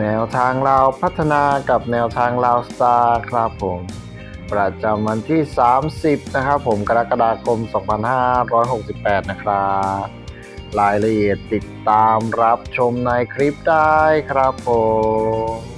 แนวทางเราพัฒนากับแนวทางเราสตาร์ครับผม ประจำวันที่ 30 นะครับผมกรกฎาคม 2568 นะครับ รายละเอียดติดตามรับชมในคลิปได้ครับผม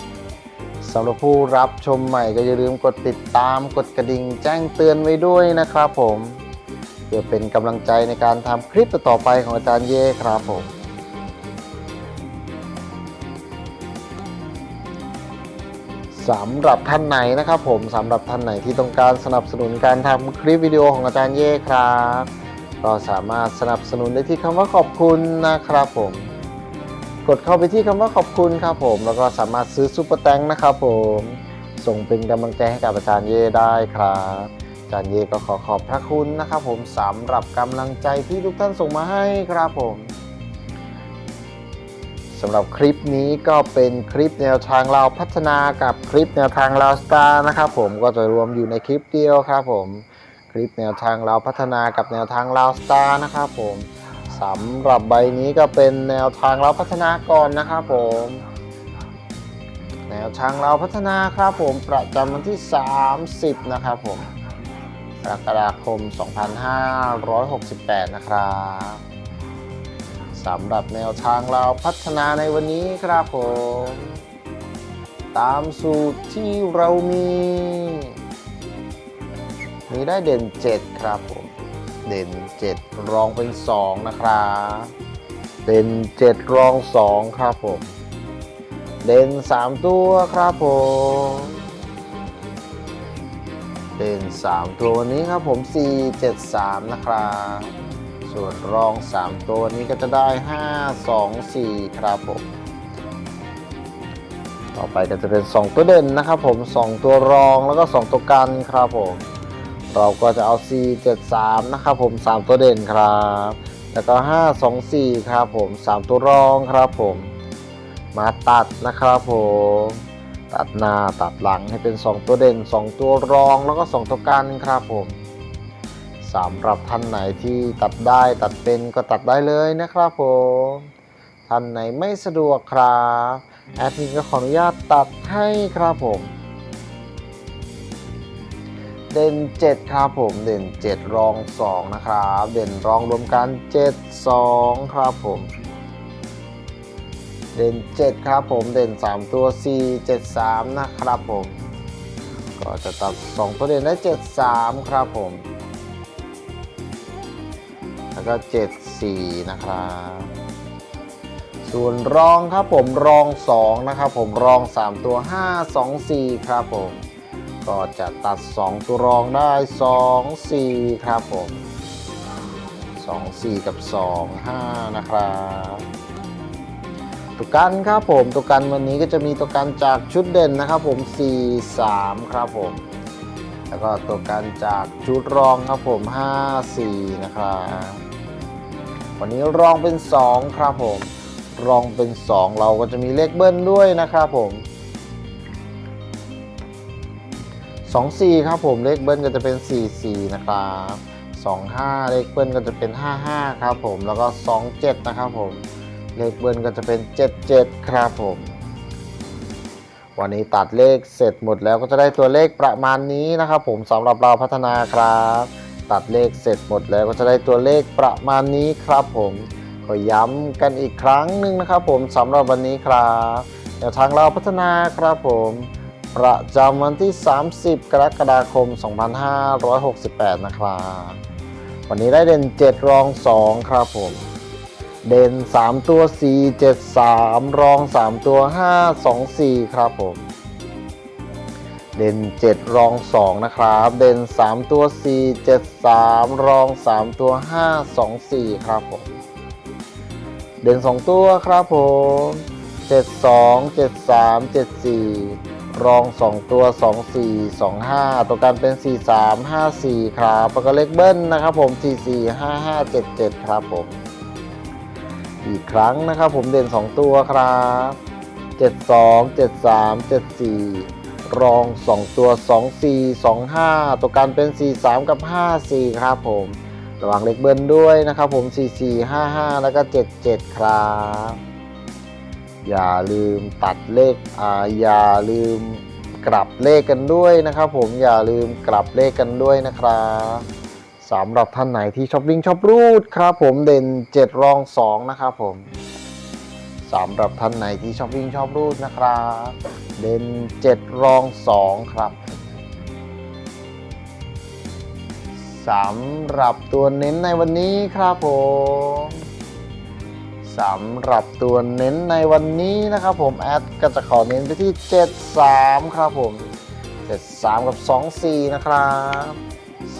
สำหรับผู้รับชมใหม่ก็อย่าลืมกดติดตามกดกระดิ่งแจ้งเตือนไว้ด้วยนะครับผมเพื่อเป็นกำลังใจในการทำคลิปต่อไปของอาจารย์เย่ครับผมสำหรับท่านไหนนะครับผมสำหรับท่านไหนที่ต้องการสนับสนุนการทำคลิปวิดีโอของอาจารย์เย่ครับ ก็สามารถสนับสนุนได้ที่คำว่าขอบคุณนะครับผม กดเข้าไปที่คำว่าขอบคุณครับผม แล้วก็สามารถซื้อซุปเปอร์แตงนะครับผม ส่งเป็นกำลังใจให้กับอาจารย์เย่ได้ครับอาจารย์เย่ก็ขอขอบพระคุณนะครับผมสำหรับกำลังใจที่ทุกท่านส่งมาให้ครับผมสำหรับคลิปนี้ก็เป็นคลิปแนวทางเราพัฒนากับคลิปแนวทางเราสตาร์นะครับผมก็จะรวมอยู่ในคลิปเดียวครับผม คลิปแนวทางเราพัฒนากับแนวทางเราสตาร์นะครับผม สำหรับใบนี้ก็เป็นแนวทางเราพัฒนาก่อนนะครับผม แนวทางเราพัฒนาครับผมประจำวันที่ 30 นะครับผมกรกฎาคม 2568 นะครับสำหรับแนวทางเราพัฒนาในวันนี้ครับผม ตามสูตรที่เรามี มีได้เด่น 7 ครับผม เด่น 7 รองเป็น 2 นะครับเด่น 7 รอง 2 ครับผม เด่น 3 ตัวครับผม เด่น 3 ตัววันี้ครับผม 4 7 3 นะครับ ส่วนรอง 3 ตัวนี้ก็จะได้ 5 2 4 ครับผม ต่อไปก็จะเป็น 2 ตัวเด่นนะครับผม 2 ตัวรองแล้วก็ 2 ตัวกันครับผม เราก็จะเอา 4 7 3 นะครับผม 3 ตัวเด่นครับ แล้วก็ 5 2 4 ครับผม 3 ตัวรองครับผม มาตัดนะครับผม ตัดหน้าตัดหลังให้เป็น 2 ตัวเด่น 2 ตัวรองแล้วก็ 2 ตัวกันครับผมสำหรับท่านไหนที่ตัดได้ตัดเป็นก็ตัดได้เลยนะครับผม ท่านไหนไม่สะดวกครับ แอดมินก็ขออนุญาตตัดให้ครับผม เด่น 7 ครับผม เด่น 7 รอง 2 นะครับ เด่นรองรวมกัน 7 2 ครับผม เด่น 7 ครับผม เด่น 3 ตัว 4 7 3 นะครับผม ก็จะตัด 2 ตัวเด่นได้ 7 3 ครับผม แล้วก็ 7 4 นะครับ ส่วนรองครับผม รอง 2 นะครับผม รอง 3 ตัว 5 2 4 ครับผม ก็จะตัด 2 ตัวรองได้ 2 4 ครับผม 2 4 กับ 2 5 นะครับตัวกันครับผมตัวกันวันนี้ก็จะมีตัวกันจากชุดเด่นนะครับผม 4 3 ครับผม แล้วก็ตัวกันจากชุดรองครับผม 5 4 นะครับวันนี้รองเป็น 2 ครับผม รองเป็น 2 เราก็จะมีเลขเบิ้ลด้วยนะครับผม 24 ครับผมเลขเบิ้ลก็จะเป็น 44 นะครับ25 เลขเบิ้ลก็จะเป็น 55 ครับผมแล้วก็ 27 นะครับผมเลขเบิ้ลก็จะเป็น 77 ครับผม วันนี้ตัดเลขเสร็จหมดแล้วก็จะได้ตัวเลขประมาณนี้นะครับผมสำหรับเราพัฒนาครับ ตัดเลขเสร็จหมดแล้วก็จะได้ตัวเลขประมาณนี้ครับผมก็ย้ำกันอีกครั้งหนึ่งนะครับผมสำหรับวันนี้ครับแนวทางเราพัฒนาครับผม ประจำวันที่ 30 กรกฎาคม 2568 นะครับ วันนี้ได้เด่น 7 รอง 2 ครับผม เด่น 3 ตัว 4 7 3 รอง 3 ตัว 5 2 4 ครับผม เด่น 7 รอง 2 นะครับ เด่น 3 ตัว 4 7 3 รอง 3 ตัว 5 2 4 ครับผม เด่น 2 ตัวครับผม 7 2 7 3 7 4 รอง 2 ตัว 2 4 2 5 ตัวกันเป็น 4 3 5 4 ครับแล้วก็เลขเบิ้ลนะครับผม 4 4 5 5 7 7 ครับผม อีกครั้งนะครับผมเด่น 2 ตัวครับ 72 73 74 รอง 2 ตัว 2 4 2 5 ตัวกันเป็น 4 3 กับ 5 4 ครับผมระวังเลขเบิ้ลด้วยนะครับผม 4 4 5 5 แล้วก็ 7 7 ครับ อย่าลืมตัดเลขอ่าอย่าลืมกลับเลขกันด้วยนะครับ ผมอย่าลืมกลับเลขกันด้วยนะครับสำหรับท่านไหนที่ช้อบวิ่งชอบรูดครับผมเด่น 7 รอง 2 นะครับผมสำหรับท่านไหนที่ช้อบวิ่งชอบรูดนะครับ เด่น 7 รอง 2 ครับสำหรับตัวเน้นในวันนี้ครับผม สำหรับตัวเน้นในวันนี้นะครับผมแอดก็จะขอเน้นไปที่ 73 ครับผม 73 กับ 24 นะครับ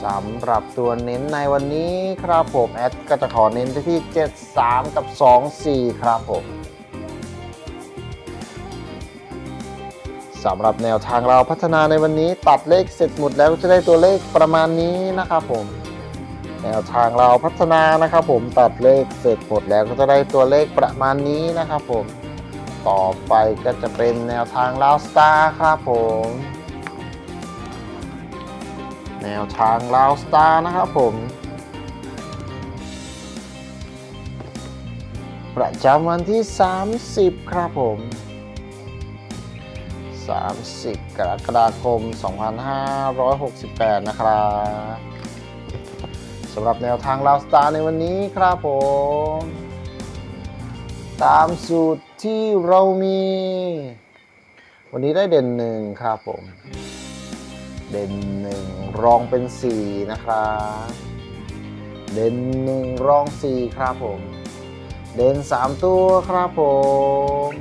สำหรับตัวเน้นในวันนี้ครับผมแอดก็จะขอเน้นไปที่ 73 กับ 24 ครับผมสำหรับแนวทางเราพัฒนาในวันนี้ตัดเลขเสร็จหมดแล้วจะได้ตัวเลขประมาณนี้นะครับผม แนวทางเราพัฒนานะครับผมตัดเลขเสร็จหมดแล้วก็จะได้ตัวเลขประมาณนี้นะครับผมต่อไปก็จะเป็นแนวทางลาวสตาร์ครับผม แนวทางลาวสตาร์นะครับผม ประจำวันที่ 30 ครับผม 30 กรกฎาคม 2568 นะครับ สำหรับแนวทางลาวสตาร์ในวันนี้ครับผม ตามสูตรที่เรามี วันนี้ได้เด่นหนึ่งครับผม เด่นหนึ่งรองเป็นสี่นะครับเด่นหนึ่งรองสี่ครับผม เด่นสามตัวครับผม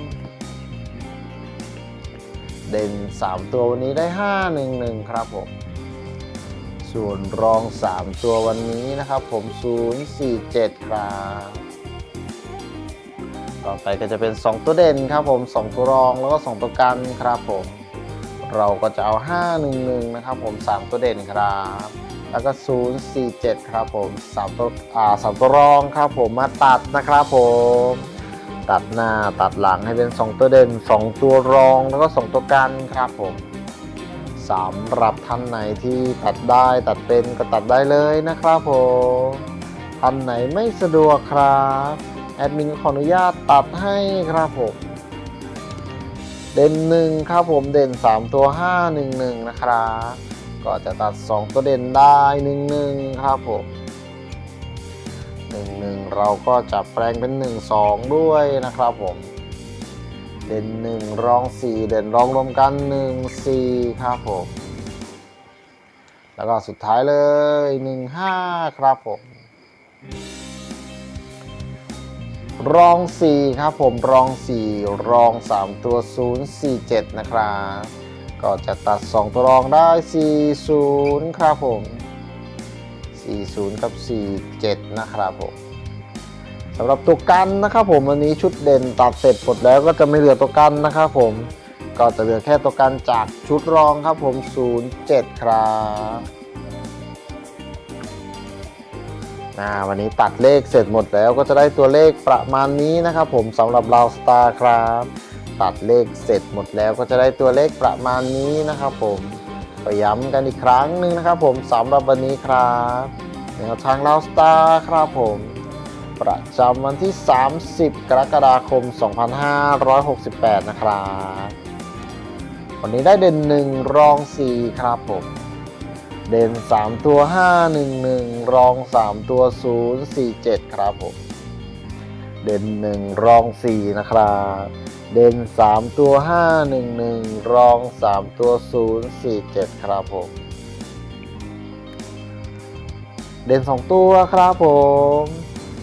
เด่นสามตัววันนี้ได้ห้าหนึ่งหนึ่งครับผม ส่วนรอง 3 ตัววันนี้นะครับผม 047 ครับ ต่อไปก็จะเป็น 2 ตัวเด่นครับผม 2 ตัวรองแล้วก็ 2 ตัวกันครับผม เราก็จะเอา 511 นะครับผม 3 ตัวเด่นครับ แล้วก็ 047 ครับผม3ตัวอ่า3ตัวรองครับผมมาตัดนะครับผม ตัดหน้าตัดหลังให้เป็น 2 ตัวเด่น 2 ตัวรองแล้วก็ 2 ตัวกันครับผม สำหรับท่านไหนที่ตัดได้ตัดเป็นก็ตัดได้เลยนะครับผมท่านไหนไม่สะดวกครับแอดมินขออนุญาตตัดให้ครับผมเด่นหนึ่งครับผมเด่น 3 ตัว 5 1 1 นะครับก็จะตัด 2 ตัวเด่นได้ 1 1 ครับผม1 1 เราก็จะแปลงเป็น 1 2 ด้วยนะครับผม เด่นหนึ่งรองสี่เด่นรองรวมกันหนึ่งสี่ครับผม แล้วก็สุดท้ายเลยหนึ่งห้าครับผม รองสี่ครับผมรองสี่รองสามตัวศูนย์สี่เจ็ดนะครับก็จะตัดสองตัวรองได้สี่ศูนย์ครับผมสี่ศูนย์กับสี่เจ็ดนะครับผม สำหรับตัวกันนะครับผมวันนี้ชุดเด่นตัดเสร็จหมดแล้วก็จะไม่เหลือตัวกันนะครับผมก็จะเหลือแค่ตัวกันจากชุดรองครับผม 07 ครับวันนี้ตัดเลขเสร็จหมดแล้วก็จะได้ตัวเลขประมาณนี้นะครับผมสำหรับเราสตาร์ครับ ตัดเลขเสร็จหมดแล้วก็จะได้ตัวเลขประมาณนี้นะครับผมก็ย้ำกันอีกครั้งหนึ่งนะครับผมสำหรับวันนี้ครับแนวทางเราสตาร์ครับผม ประจำวันที่ 30 กรกฎาคม 2568 นะครับ วันนี้ได้เด่น 1 รอง 4 ครับผม เด่น 3 ตัว 511 รอง 3 ตัว 047 ครับผม เด่น 1 รอง 4 นะครับ เด่น 3 ตัว 511 รอง 3 ตัว 047 ครับผมเด่น 2 ตัวครับผม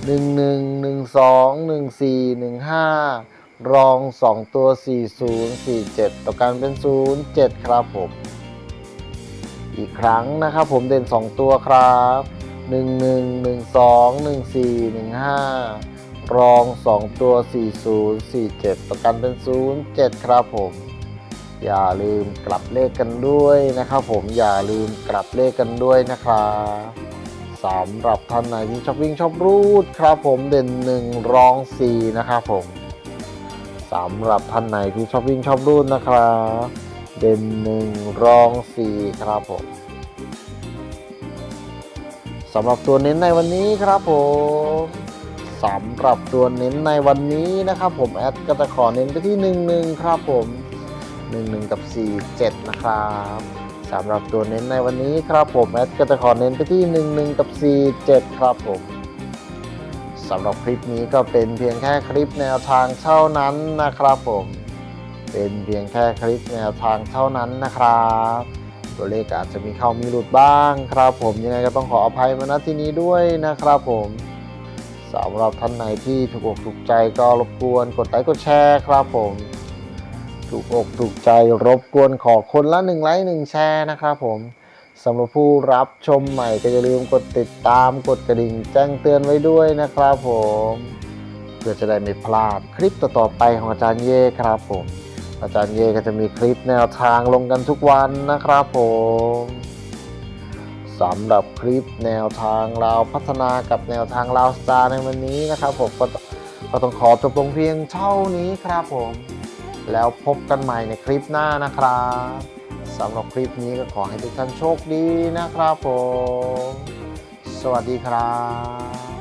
1 1 1 2 1 4 1 5รอง2ตัว40 47ต่อกันเป็น07ครับผม อีกครั้งนะครับผมเด่น2ตัวครับ1 1 1 2 1 4 1 5รอง2ตัว40 47ประกันเป็น07ครับผม อย่าลืมกลับเลขกันด้วยนะครับผมอย่าลืมกลับเลขกันด้วยนะครับ สำหรับท่านไหนที่ชอบวิ่งชอบรูดครับผมเด่น1รอง4นะครับผมสำหรับท่านไหนที่ชอบวิ่งชอบรูดนะครับเด่น1รอง4ครับผมสำหรับตัวเน้นในวันนี้ครับผมสำหรับตัวเน้นในวันนี้นะครับผมแอดก็จะขอเน้นไปที่ 11 ครับผม 11 กับ 47 นะครับ สำหรับตัวเน้นในวันนี้ครับผมแอดก็จะขอเน้นไปที่ 11 กับ 47 ครับผมสำหรับคลิปนี้ก็เป็นเพียงแค่คลิปแนวทางเท่านั้นนะครับผม เป็นเพียงแค่คลิปแนวทางเท่านั้นนะครับ ตัวเลขอาจจะมีเข้ามีหลุดบ้างครับผมยังไงก็ต้องขออภัยมาณที่นี้ด้วยนะครับผมสำหรับท่านไหนที่ถูกอกถูกใจก็รบกวนกดไลค์กดแชร์ครับผม ถูกอกถูกใจรบกวนขอคนละหนึ่งไลค์หนึ่งแชร์นะครับผมสำหรับผู้รับชมใหม่ก็อย่าลืมกดติดตามกดกระดิ่งแจ้งเตือนไว้ด้วยนะครับผม เพื่อจะได้ไม่พลาดคลิปต่อๆไปของอาจารย์เย่ครับผม อาจารย์เย่ก็จะมีคลิปแนวทางลงกันทุกวันนะครับผมสำหรับคลิปแนวทางเราพัฒนากับแนวทางเราสตาร์ในวันนี้นะครับผมก็ต้องขอจบลงเพียงเท่านี้ครับผม แล้วพบกันใหม่ในคลิปหน้านะครับสำหรับคลิปนี้ก็ขอให้ทุกท่านโชคดีนะครับผม สวัสดีครับ